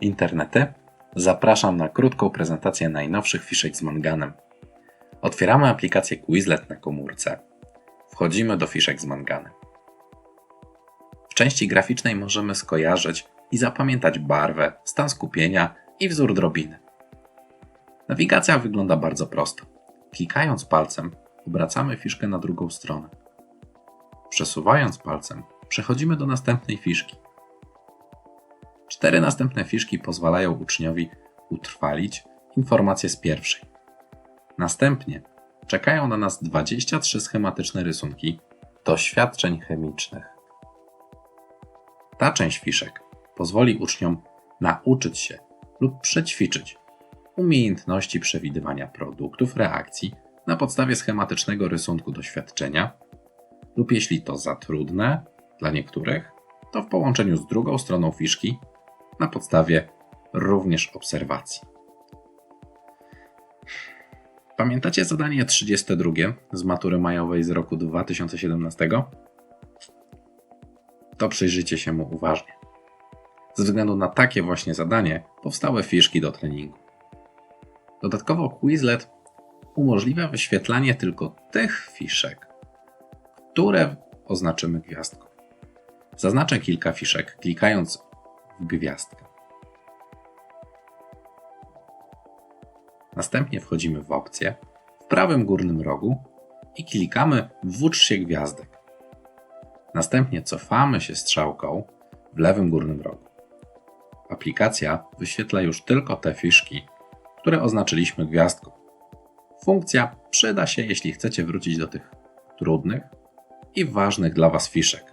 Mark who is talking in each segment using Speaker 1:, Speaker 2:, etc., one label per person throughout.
Speaker 1: Internety? Zapraszam na krótką prezentację najnowszych fiszek z manganem. Otwieramy aplikację Quizlet na komórce. Wchodzimy do fiszek z manganem. W części graficznej możemy skojarzyć i zapamiętać barwę, stan skupienia i wzór drobiny. Nawigacja wygląda bardzo prosto. Klikając palcem, obracamy fiszkę na drugą stronę. Przesuwając palcem, przechodzimy do następnej fiszki. Cztery następne fiszki pozwalają uczniowi utrwalić informacje z pierwszej. Następnie czekają na nas 23 schematyczne rysunki doświadczeń chemicznych. Ta część fiszek pozwoli uczniom nauczyć się lub przećwiczyć umiejętności przewidywania produktów reakcji na podstawie schematycznego rysunku doświadczenia, lub jeśli to za trudne dla niektórych, to w połączeniu z drugą stroną fiszki na podstawie również obserwacji. Pamiętacie zadanie 32 z matury majowej z roku 2017? To przyjrzyjcie się mu uważnie. Ze względu na takie właśnie zadanie powstały fiszki do treningu. Dodatkowo Quizlet umożliwia wyświetlanie tylko tych fiszek, które oznaczymy gwiazdką. Zaznaczę kilka fiszek, klikając gwiazdkę. Następnie wchodzimy w opcję w prawym górnym rogu i klikamy Włócz się gwiazdek. Następnie cofamy się strzałką w lewym górnym rogu. Aplikacja wyświetla już tylko te fiszki, które oznaczyliśmy gwiazdką. Funkcja przyda się, jeśli chcecie wrócić do tych trudnych i ważnych dla Was fiszek.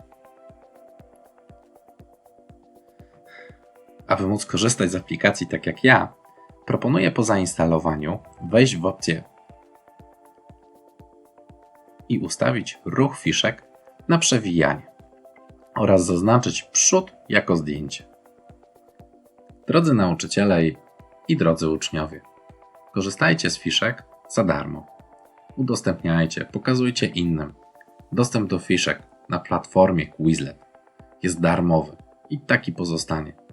Speaker 1: Aby móc korzystać z aplikacji tak jak ja, proponuję po zainstalowaniu wejść w opcję i ustawić ruch fiszek na przewijanie oraz zaznaczyć przód jako zdjęcie. Drodzy nauczyciele i, drodzy uczniowie, korzystajcie z fiszek za darmo. Udostępniajcie, pokazujcie innym. Dostęp do fiszek na platformie Quizlet jest darmowy i taki pozostanie.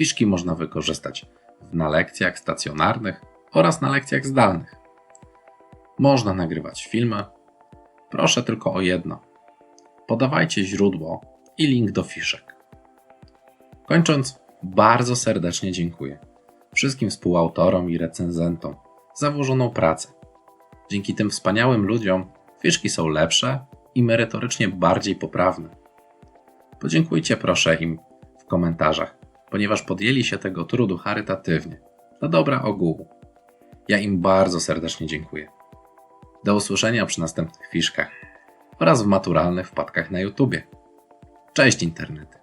Speaker 1: Fiszki można wykorzystać na lekcjach stacjonarnych oraz na lekcjach zdalnych. Można nagrywać filmy. Proszę tylko o jedno. Podawajcie źródło i link do fiszek. Kończąc, bardzo serdecznie dziękuję wszystkim współautorom i recenzentom za włożoną pracę. Dzięki tym wspaniałym ludziom fiszki są lepsze i merytorycznie bardziej poprawne. Podziękujcie proszę im w komentarzach, ponieważ podjęli się tego trudu charytatywnie, dla dobra ogółu. Ja im bardzo serdecznie dziękuję. Do usłyszenia przy następnych fiszkach oraz w maturalnych wpadkach na YouTubie. Cześć internety!